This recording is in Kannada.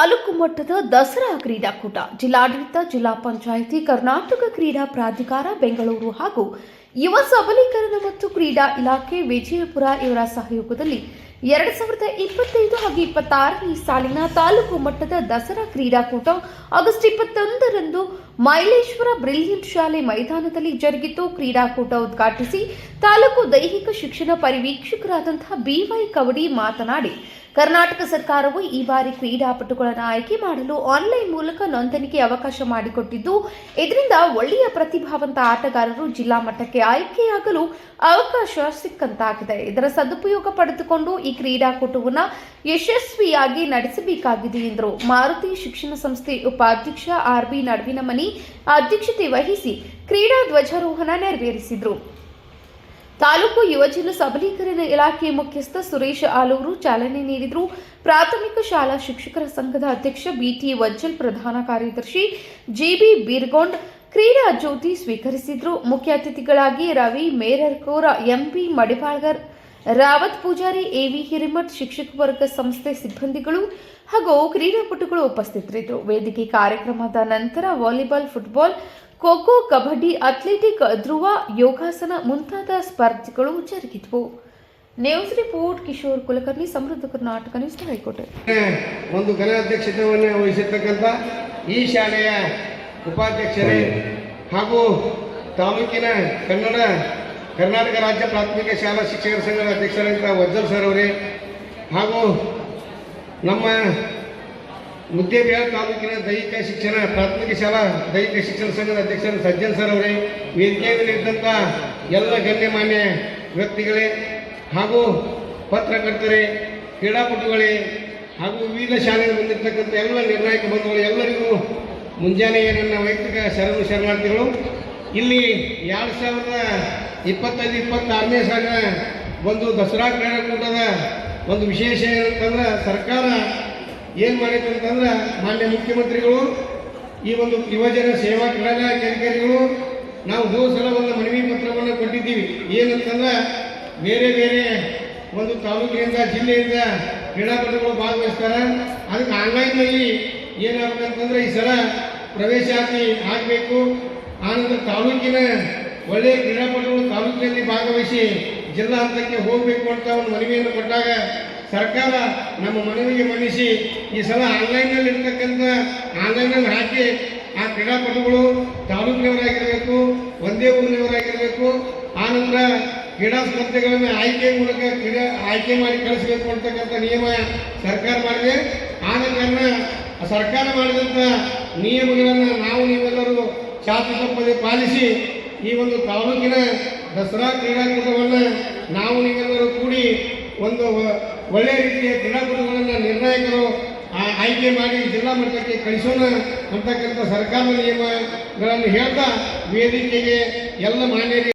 ತಾಲೂಕು ಮಟ್ಟದ ದಸರಾ ಕ್ರೀಡಾಕೂಟ, ಜಿಲ್ಲಾಡಳಿತ, ಜಿಲ್ಲಾ ಪಂಚಾಯಿತಿ, ಕರ್ನಾಟಕ ಕ್ರೀಡಾ ಪ್ರಾಧಿಕಾರ, ಬೆಂಗಳೂರು ಹಾಗೂ ಯುವ ಸಬಲೀಕರಣ ಮತ್ತು ಕ್ರೀಡಾ ಇಲಾಖೆ ವಿಜಯಪುರ ಇವರ ಸಹಯೋಗದಲ್ಲಿ ಎರಡು ಸಾವಿರದ ಇಪ್ಪತ್ತೈದು ಹಾಗೂ ಇಪ್ಪತ್ತಾರನೇ ಸಾಲಿನ ತಾಲೂಕು ಮಟ್ಟದ ದಸರಾ ಕ್ರೀಡಾಕೂಟ ಆಗಸ್ಟ್ ಇಪ್ಪತ್ತೊಂದರಂದು ಮೈಲೇಶ್ವರ ಬ್ರಿಲಿಯಂಟ್ ಶಾಲೆ ಮೈದಾನದಲ್ಲಿ ಜರುಗಿತು. ಕ್ರೀಡಾಕೂಟ ಉದ್ಘಾಟಿಸಿ ತಾಲೂಕು ದೈಹಿಕ ಶಿಕ್ಷಣ ಪರಿವೀಕ್ಷಕರಾದಂತಹ ಬಿವೈ ಕವಡಿ ಮಾತನಾಡಿ ಕರ್ನಾಟಕ ಸರ್ಕಾರವು ಈ ಬಾರಿ ಕ್ರೀಡಾಪಟುಗಳನ್ನು ಆಯ್ಕೆ ಮಾಡಲು ಆನ್ಲೈನ್ ಮೂಲಕ ನೋಂದಣಿಗೆ ಅವಕಾಶ ಮಾಡಿಕೊಟ್ಟಿದ್ದು, ಇದರಿಂದ ಒಳ್ಳೆಯ ಪ್ರತಿಭಾವಂತ ಆಟಗಾರರು ಜಿಲ್ಲಾ ಮಟ್ಟಕ್ಕೆ ಆಯ್ಕೆಯಾಗಲು ಅವಕಾಶ ಸಿಕ್ಕಂತಾಗಿದೆ. ಇದರ ಸದುಪಯೋಗ ಪಡೆದುಕೊಂಡು ಈ ಕ್ರೀಡಾಕೂಟವನ್ನು ಯಶಸ್ವಿಯಾಗಿ ನಡೆಸಬೇಕಾಗಿದೆ ಎಂದರು. ಮಾರುತಿ ಶಿಕ್ಷಣ ಸಂಸ್ಥೆ ಉಪಾಧ್ಯಕ್ಷ ಆರ್ ಬಿ ನಡುವಿನಮನಿ ಅಧ್ಯಕ್ಷತೆ ವಹಿಸಿ ಕ್ರೀಡಾ ಧ್ವಜಾರೋಹಣ ನೆರವೇರಿಸಿದರು. ತಾಲೂಕು ಯುವಜನ ಸಬಲೀಕರಣ ಇಲಾಖೆ ಮುಖ್ಯಸ್ಥ ಸುರೇಶ್ ಆಲೂರು ಚಾಲನೆ ನೀಡಿದರು. ಪ್ರಾಥಮಿಕ ಶಾಲಾ ಶಿಕ್ಷಕರ ಸಂಘದ ಅಧ್ಯಕ್ಷ ಬಿಟಿ ವಜ್ಜಲ್, ಪ್ರಧಾನ ಕಾರ್ಯದರ್ಶಿ ಜಿಬಿ ಬೀರ್ಗೊಂಡ್ ಕ್ರೀಡಾ ಜ್ಯೋತಿ ಸ್ವೀಕರಿಸಿದರು. ಮುಖ್ಯ ಅತಿಥಿಗಳಾಗಿ ರವಿ ಮೇರರ್ಕೋರ ಎಂಪಿ ಮಡಿಪಾಳ್ಗರ್ ರಾವತ್ ಪೂಜಾರಿ ಎವಿ ಹಿರಿಮಠ್, ಶಿಕ್ಷಕ ವರ್ಗ ಸಂಸ್ಥೆ ಸಿಬ್ಬಂದಿಗಳು ಹಾಗೂ ಕ್ರೀಡಾಪಟುಗಳು ಉಪಸ್ಥಿತರಿದ್ದರು. ವೇದಿಕೆ ಕಾರ್ಯಕ್ರಮದ ನಂತರ volleyball, football kho kho kabaddi, athletic, ಧ್ರುವ, ಯೋಗಾಸನ ಮುಂತಾದ ಸ್ಪರ್ಧೆಗಳು ಜರುಗಿದವು. ನ್ಯೂಸ್ ರಿಪೋರ್ಟ್, ಕಿಶೋರ್ ಕುಲಕರ್ಣಿ, ಸಮೃದ್ಧ ಕರ್ನಾಟಕ ನ್ಯೂಸ್ ಹೈಕೋಟೆ. ಒಂದು ಘನ ಅಧ್ಯಕ್ಷತೆಯನ್ನು ವಹಿಸಿರ್ತಕ್ಕಂಥ ಈ ಶಾಲೆಯ ಉಪಾಧ್ಯಕ್ಷರೇ ಹಾಗೂ ತಾಲೂಕಿನ ಕನ್ನಡ, ಕರ್ನಾಟಕ ರಾಜ್ಯ ಪ್ರಾಥಮಿಕ ಶಾಲಾ ಶಿಕ್ಷಕರ ಸಂಘದ ಅಧ್ಯಕ್ಷರಾದಂಥ ವಜ್ಜಲ್ ಸರ್ ಅವರೇ ಹಾಗೂ ನಮ್ಮ ಮುದ್ದೇಬಿಹಾಳ ತಾಲೂಕಿನ ದೈಹಿಕ ಶಿಕ್ಷಣ, ಪ್ರಾಥಮಿಕ ಶಾಲಾ, ದೈಹಿಕ ಶಿಕ್ಷಣ ಸಂಘದ ಅಧ್ಯಕ್ಷರ ಸಜ್ಜನ್ ಸರ್ ಅವರೇ ವೇದಿಕೆಯಲ್ಲಿ ಇದ್ದಂಥ ಎಲ್ಲ ಗಣ್ಯಮಾನ್ಯ ವ್ಯಕ್ತಿಗಳೇ ಹಾಗೂ ಪತ್ರಕರ್ತರೇ, ಕ್ರೀಡಾಪಟುಗಳೇ ಹಾಗೂ ವಿವಿಧ ಶಾಲೆಗೆ ಬಂದಿರತಕ್ಕಂಥ ಎಲ್ಲ ನಿರ್ಣಾಯಕ ಬಂಧುಗಳು ಎಲ್ಲರಿಗೂ ಮುಂಜಾನೆಯ ನನ್ನ ವೈಯಕ್ತಿಕ ಶರಣು ಶರಣಾರ್ಥಿಗಳು. ಇಲ್ಲಿ ಎರಡು ಸಾವಿರದ ಇಪ್ಪತ್ತೈದು, ಇಪ್ಪತ್ತಾರನೇ ಸಾಲಿನ ಒಂದು ದಸರಾ ಕ್ರೀಡಾಕೂಟದ ಒಂದು ವಿಶೇಷ ಏನಂತಂದ್ರೆ ಸರ್ಕಾರ ಏನು ಮಾಡೈತೆ ಅಂತಂದ್ರೆ ಮಾನ್ಯ ಮುಖ್ಯಮಂತ್ರಿಗಳು, ಈ ಒಂದು ಯುವಜನ ಸೇವಾ ಕ್ರೀಡಾ ಅಧಿಕಾರಿಗಳು, ನಾವು ಹೋದ ಸಲ ಒಂದು ಮನವಿ ಪತ್ರವನ್ನು ಕೊಟ್ಟಿದ್ದೀವಿ. ಏನಂತಂದ್ರೆ ಬೇರೆ ಬೇರೆ ಒಂದು ತಾಲೂಕಿನಿಂದ, ಜಿಲ್ಲೆಯಿಂದ ಕ್ರೀಡಾಪಟುಗಳು ಭಾಗವಹಿಸ್ತಾರೆ. ಅದಕ್ಕೆ ಆನ್ಲೈನ್ನಲ್ಲಿ ಏನಾಗಬೇಕಂತಂದ್ರೆ ಈ ಸಲ ಪ್ರವೇಶಾತಿ ಆಗಬೇಕು. ಆನಂತರ ತಾಲೂಕಿನ ಒಳ್ಳೆಯ ಕ್ರೀಡಾಪಟುಗಳು ತಾಲೂಕಿನಲ್ಲಿ ಭಾಗವಹಿಸಿ ಜಿಲ್ಲಾ ಹಂತಕ್ಕೆ ಹೋಗಬೇಕು ಅಂತ ಒಂದು ಮನವಿಯನ್ನು ಕೊಟ್ಟಾಗ ಸರ್ಕಾರ ನಮ್ಮ ಮನವಿಗೆ ಮನ್ನಿಸಿ ಈ ಸಲ ಆನ್ಲೈನ್ನಲ್ಲಿ ಇರ್ತಕ್ಕಂಥ ಆನ್ಲೈನಲ್ಲಿ ಹಾಕಿ ಆ ಕ್ರೀಡಾಪಟುಗಳು ತಾಲೂಕಿನವರಾಗಿರಬೇಕು, ಒಂದೇ ಊರಿನವರಾಗಿರಬೇಕು, ಆನಂತರ ಕ್ರೀಡಾ ಸ್ಪರ್ಧೆಗಳನ್ನು ಆಯ್ಕೆ ಮೂಲಕ ಕ್ರೀಡಾ ಆಯ್ಕೆ ಮಾಡಿ ಕಳಿಸಬೇಕು ಅಂತಕ್ಕಂಥ ನಿಯಮ ಸರ್ಕಾರ ಮಾಡಿದೆ. ಆನಂತರ ಸರ್ಕಾರ ಮಾಡಿದಂಥ ನಿಯಮಗಳನ್ನು ನಾವು ನೀವೆಲ್ಲರೂ ಚಾತು ತಪ್ಪದೆ ಪಾಲಿಸಿ ಈ ಒಂದು ತಾಲೂಕಿನ ದಸರಾ ಕ್ರೀಡಾಕೂಟವನ್ನು ನಾವು ನೀವೆಲ್ಲರೂ ಕೂಡಿ ಒಂದು ಒಳ್ಳೆಯ ರೀತಿಯ ಕ್ರೀಡಾಪಟುಗಳನ್ನು ನಿರ್ಣಾಯಕರು ಆಯ್ಕೆ ಮಾಡಿ ಜಿಲ್ಲಾ ಮಟ್ಟಕ್ಕೆ ಕಳಿಸೋಣ ಅಂತಕ್ಕಂಥ ಸರ್ಕಾರದ ನಿಯಮಗಳನ್ನು ಹೇಳ್ತಾ ವೇದಿಕೆಗೆ ಎಲ್ಲ ಮಾನ್ಯರಿಗೆ